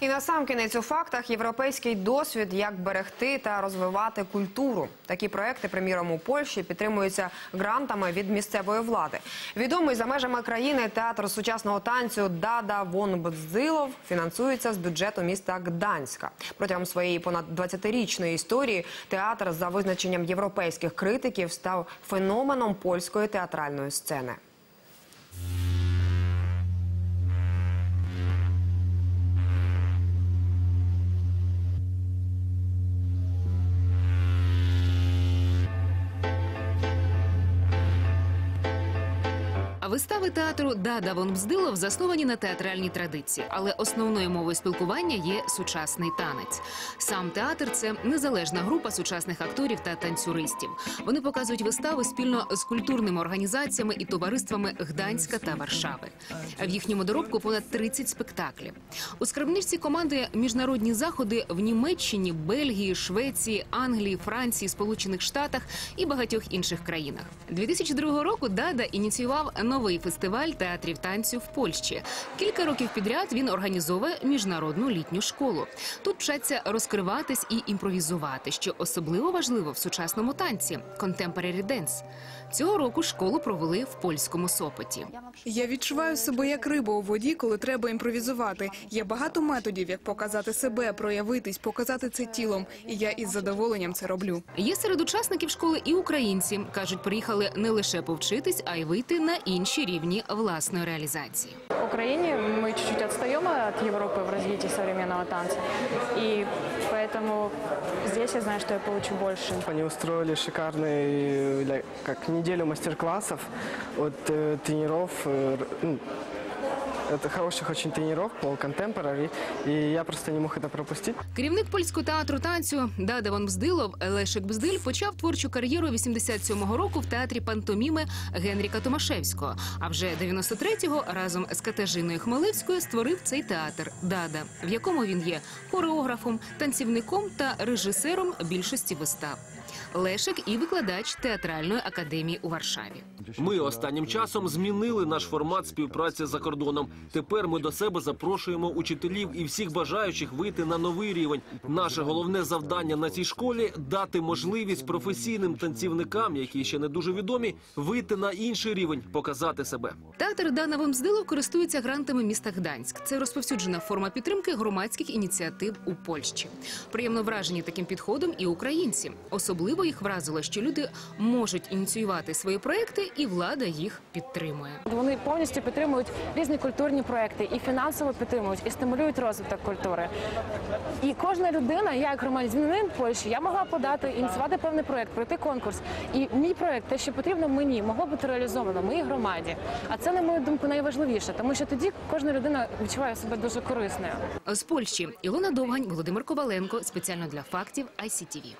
І насамкінець у фактах європейський досвід, як берегти та розвивати культуру. Такі проекти, приміром, у Польщі підтримуються грантами від місцевої влади. Відомий за межами країни театр сучасного танцю Дада Вон Бдзилов фінансується з бюджету міста Гданська. Протягом своєї понад 20-річної історії театр за визначенням європейських критиків став феноменом польської театральної сцени. Вистави театру Дада Вон Бздилов засновані на театральній традиції, але основною мовою спілкування є сучасний танець. Сам театр це незалежна група сучасних акторів та танцюристів. Вони показують вистави спільно з культурними організаціями і товариствами Гданська та Варшави. В їхньому доробку понад 30 спектаклів. У скарбничці команди міжнародні заходи в Німеччині, Бельгії, Швеції, Англії, Франції, Сполучених Штатах і багатьох інших країнах. 2002 року Дада ініціював новий фестиваль театрів танцю в Польщі. Кілька років підряд він організовує міжнародну літню школу. Тут вчаться розкриватись і імпровізувати, що особливо важливо в сучасному танці contemporary dance. Цього року школу провели в польському Сопоті. Я відчуваю себе як риба у воді, коли треба імпровізувати. Є багато методів, як показати себе, проявитись, показати це тілом. І я із задоволенням це роблю. Є серед учасників школи і українці. кажуть, приїхали не лише повчитись, а й вийти на інші рівні власної реалізації. В Украине мы чуть-чуть отстаем от Европы в развитии современного танца. И поэтому здесь я знаю, что я получу больше. Они устроили шикарный, ля- как неделю мастер-классов от хороших очень тренеров по contemporary, и я просто не мог это пропустить. Керівник польського театру танцю Дада Вон Бздилов Лешик Бздиль почав творчу кар'єру 87-го року в театрі пантоміми Генріка Томашевського. А вже 93-го разом з Катажиною Хмелевською створив цей театр Дада, в якому він є хореографом, танцівником та режисером більшості вистав. Лешик і викладач театральної академії у Варшаві. Ми останнім часом змінили наш формат співпраці за кордоном. Тепер ми до себе запрошуємо учителів і всіх бажаючих вийти на новий рівень. Наше головне завдання на цій школі дати можливість професійним танцівникам, які ще не дуже відомі, вийти на інший рівень, показати себе. Театр Дана Вомздилов користується грантами міста Гданськ. Це розповсюджена форма підтримки громадських ініціатив у Польщі. Приємно вражені таким підходом і українці. Особливо їх вразило, що люди можуть ініціювати свої проекти, і влада їх підтримує. Вони повністю підтримують різні культурні проекти і фінансово підтримують, і стимулюють розвиток культури. І кожна людина, я як громадянин Польщі, я могла подати, ініціювати певний проект, пройти конкурс. І мій проект, те, що потрібно мені, могло бути реалізовано в моїй громаді. А це, на мою думку, найважливіше, тому що тоді кожна людина відчуває себе дуже корисною. З Польщі Ілона Довгань, Володимир Коваленко спеціально для фактів ICTV.